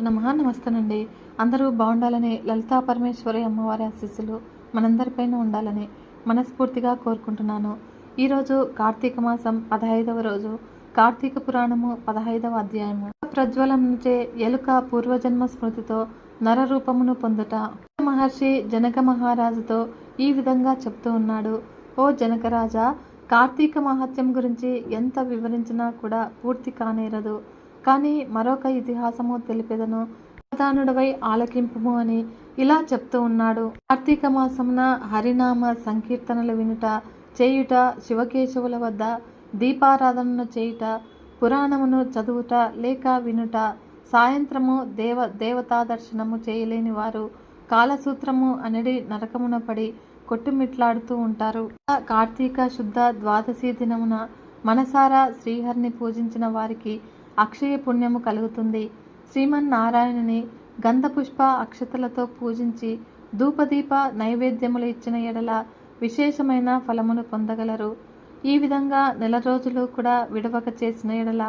నమహా నమస్తేనండి అందరూ బాగుండాలని లలితా పరమేశ్వరి అమ్మవారి ఆశీస్సులు మనందరిపైన ఉండాలని మనస్ఫూర్తిగా కోరుకుంటున్నాను. ఈరోజు కార్తీక మాసం పదహైదవ రోజు. కార్తీక పురాణము పదహైదవ అధ్యాయము. ప్రజ్వలం నుంచే ఎలుక పూర్వజన్మ స్మృతితో నరరూపమును పొందుట మహర్షి జనక మహారాజుతో ఈ విధంగా చెప్తూ ఉన్నాడు. ఓ జనకరాజా కార్తీక మహత్యం గురించి ఎంత వివరించినా కూడా పూర్తి కానేరదు. కానీ మరొక ఇతిహాసము తెలిపెదను. ప్రధానుడవై ఆలకింపుము అని ఇలా చెప్తూ ఉన్నాడు. కార్తీక మాసమున హరినామ సంకీర్తనలు వినుట చేయుట శివకేశవుల వద్ద దీపారాధనను చేయుట పురాణమును చదువుట లేక వినుట సాయంత్రము దేవ దేవతా దర్శనము చేయలేని వారు కాలసూత్రము అనేది నరకమున పడి కొట్టుమిట్లాడుతూ ఉంటారు. కార్తీక శుద్ధ ద్వాదశి దినమున మనసారా శ్రీహరిని పూజించిన వారికి అక్షయ పుణ్యము కలుగుతుంది. శ్రీమన్నారాయణుని గంధపుష్ప అక్షతలతో పూజించి ధూపదీప నైవేద్యములు ఇచ్చిన ఎడల విశేషమైన ఫలమును పొందగలరు. ఈ విధంగా నెల రోజులు కూడా విడవక చేసిన ఎడల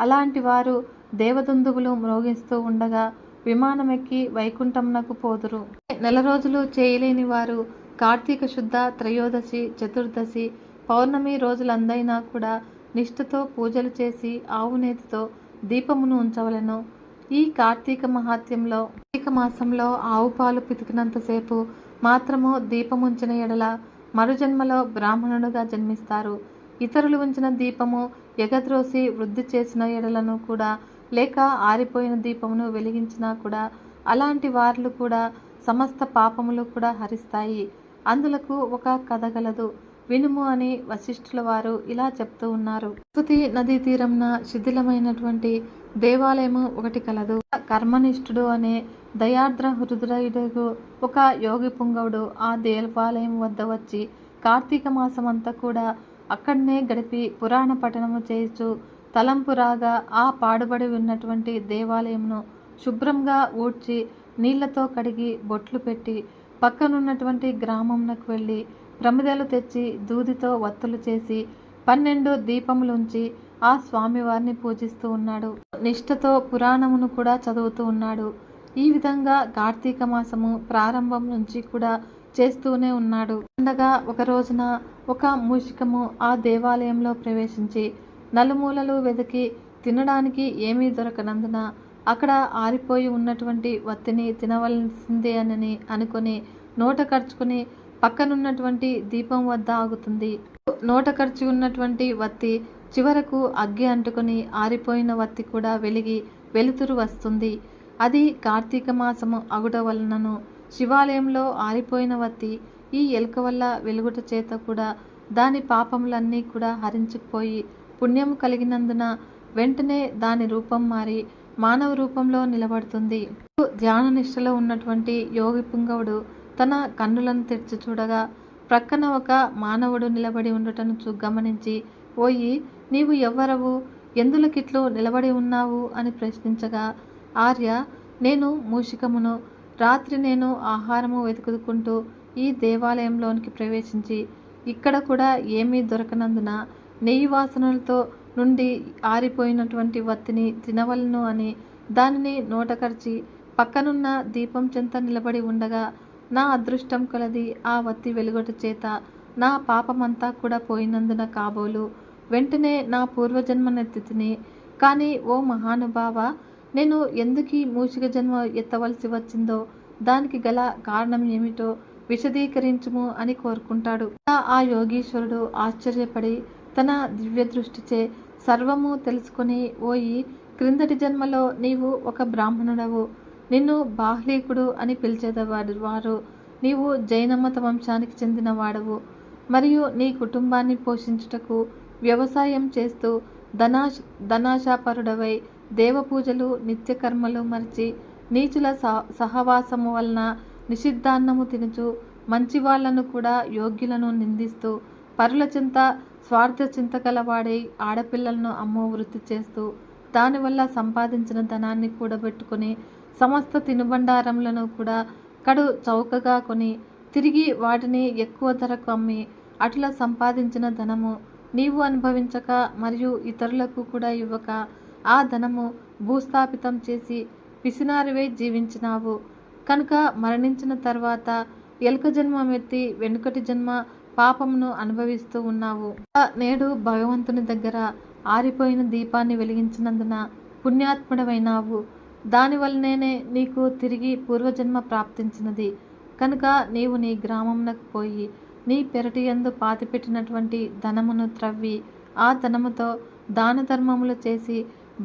అలాంటి వారు దేవదుందువులు మ్రోగిస్తూ ఉండగా విమానమెక్కి వైకుంఠంనకు పోదురు. నెల రోజులు చేయలేని వారు కార్తీక శుద్ధ త్రయోదశి చతుర్దశి పౌర్ణమి రోజులందైనా కూడా నిష్ఠతో పూజలు చేసి ఆవునేతితో దీపమును ఉంచవలెను. ఈ కార్తీక మహాత్యంలో కార్తీక మాసంలో ఆవు పాలు పితికినంతసేపు మాత్రము దీపముంచిన ఎడల మరుజన్మలో బ్రాహ్మణుడుగా జన్మిస్తారు. ఇతరులు ఉంచిన దీపము ఎగద్రోసి వృద్ధి చేసిన ఎడలను కూడా లేక ఆరిపోయిన దీపమును వెలిగించినా కూడా అలాంటి వార్లు కూడా సమస్త పాపములు కూడా హరిస్తాయి. అందులకు ఒక కథ గలదు. వినుము అని వశిష్ఠుల వారు ఇలా చెప్తూ ఉన్నారు. సుతి నదీ తీరంన శిథిలమైనటువంటి దేవాలయము ఒకటి కలదు. కర్మనిష్ఠుడు అనే దయార్ద్ర హృదయుడు ఒక యోగి పుంగవుడు ఆ దేవాలయం వద్ద వచ్చి కార్తీక మాసం అంతా కూడా అక్కడనే గడిపి పురాణ పఠనము చేయొచ్చు తలంపు రాగా ఆ పాడుబడి ఉన్నటువంటి దేవాలయంను శుభ్రంగా ఊడ్చి నీళ్ళతో కడిగి బొట్లు పెట్టి పక్కనున్నటువంటి గ్రామంనకు వెళ్ళి ప్రమిదలు తెచ్చి దూదితో వత్తులు చేసి పన్నెండు దీపములుంచి ఆ స్వామివారిని పూజిస్తూ ఉన్నాడు. నిష్ఠతో పురాణమును కూడా చదువుతూ ఉన్నాడు. ఈ విధంగా కార్తీక మాసము ప్రారంభం నుంచి కూడా చేస్తూనే ఉన్నాడు. ఉండగా ఒక రోజున ఒక మూషికము ఆ దేవాలయంలో ప్రవేశించి నలుమూలలు వెతికి తినడానికి ఏమీ దొరకనందున అక్కడ ఆరిపోయి ఉన్నటువంటి వత్తిని తినవలసిందే అని అనుకుని నోట ఖర్చుకుని పక్కనున్నటువంటి దీపం వద్ద ఆగుతుంది. నోట ఖర్చు ఉన్నటువంటి వత్తి చివరకు అగ్గి అంటుకొని ఆరిపోయిన వత్తి కూడా వెలిగి వెలుతురు వస్తుంది. అది కార్తీక మాసము అగుట వలనను శివాలయంలో ఆరిపోయిన వత్తి ఈ ఎలుక వల్ల వెలుగుట చేత కూడా దాని పాపములన్నీ కూడా హరించుకుపోయి పుణ్యము కలిగినందున వెంటనే దాని రూపం మారి మానవ రూపంలో నిలబడుతుంది. ధ్యాన నిష్టలో ఉన్నటువంటి యోగి పుంగవుడు తన కన్నులను తెరిచి చూడగా ప్రక్కన ఒక మానవుడు నిలబడి ఉండటను చూ గమనించి ఓయి నీవు ఎవ్వరవు? ఎందులకిట్లు నిలబడి ఉన్నావు? అని ప్రశ్నించగా ఆర్య నేను మూషికమును. రాత్రి నేను ఆహారము వెతుకుతుకుంటూ ఈ దేవాలయంలోనికి ప్రవేశించి ఇక్కడ కూడా ఏమీ దొరకనందున నెయ్యి వాసనలతో నుండి ఆరిపోయినటువంటి వత్తిని తినవలను అని దానిని నోటకర్చి పక్కనున్న దీపం చెంత నిలబడి ఉండగా నా అదృష్టం కలది ఆ వత్తి వెలుగొట చేత. నా పాపమంతా కూడా పోయినందున కాబోలు. వెంటనే నా పూర్వజన్మ నెత్తితిని కానీ ఓ మహానుభావ నేను ఎందుకీ మూషిక జన్మ ఎత్తవలసి వచ్చిందో? దానికి గల కారణం ఏమిటో విశదీకరించుము అని కోరుకుంటాడు. ఆ యోగీశ్వరుడు ఆశ్చర్యపడి తన దివ్య దృష్టిచే సర్వము తెలుసుకొని ఓయి క్రిందటి జన్మలో నీవు ఒక బ్రాహ్మణుడవు. నిన్ను బాహ్లీకుడు అని పిలిచేదవాడు వారు. నీవు జైనమత వంశానికి చెందిన వాడవు మరియు నీ కుటుంబాన్ని పోషించుటకు వ్యవసాయం చేస్తూ ధనాశ ధనాశాపరుడవై దేవపూజలు నిత్యకర్మలు మరిచి నీచుల సహవాసము వలన నిషిద్ధాన్నము తినుచు మంచివాళ్ళను కూడా యోగ్యులను నిందిస్తూ పరుల చింత స్వార్థ చింత గలవాడై ఆడపిల్లలను అమ్మో వృత్తి చేస్తూ దానివల్ల సంపాదించిన ధనాన్ని కూడబెట్టుకుని సమస్త తినుబండారములను కూడా కడు చౌకగా కొని తిరిగి వాటిని ఎక్కువ ధరకు అమ్మి అటుల సంపాదించిన ధనము నీవు అనుభవించక మరియు ఇతరులకు కూడా ఇవ్వక ఆ ధనము భూస్థాపితం చేసి పిసినారివై జీవించినావు. కనుక మరణించిన తర్వాత ఎలుక జన్మమెత్తి వెనుకటి జన్మ పాపమును అనుభవిస్తూ ఉన్నావు. నేడు భగవంతుని దగ్గర ఆరిపోయిన దీపాన్ని వెలిగించినందున పుణ్యాత్ముడమైనావు దానివల్లనే నీకు తిరిగి పూర్వజన్మ ప్రాప్తించినది. కనుక నీవు నీ గ్రామంలోకి పోయి నీ పెరటి యందు పాతిపెట్టినటువంటి ధనమును త్రవ్వి ఆ ధనముతో దాన ధర్మములు చేసి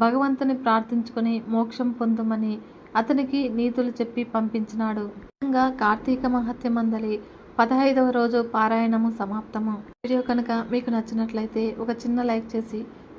భగవంతుని ప్రార్థించుకొని మోక్షం పొందుమని అతనికి నీతులు చెప్పి పంపించినాడు. ఇంకా కార్తీక మహత్య మందలి పదహైదవ రోజు పారాయణము సమాప్తము. వీడియో కనుక మీకు నచ్చినట్లయితే ఒక చిన్న లైక్ చేసి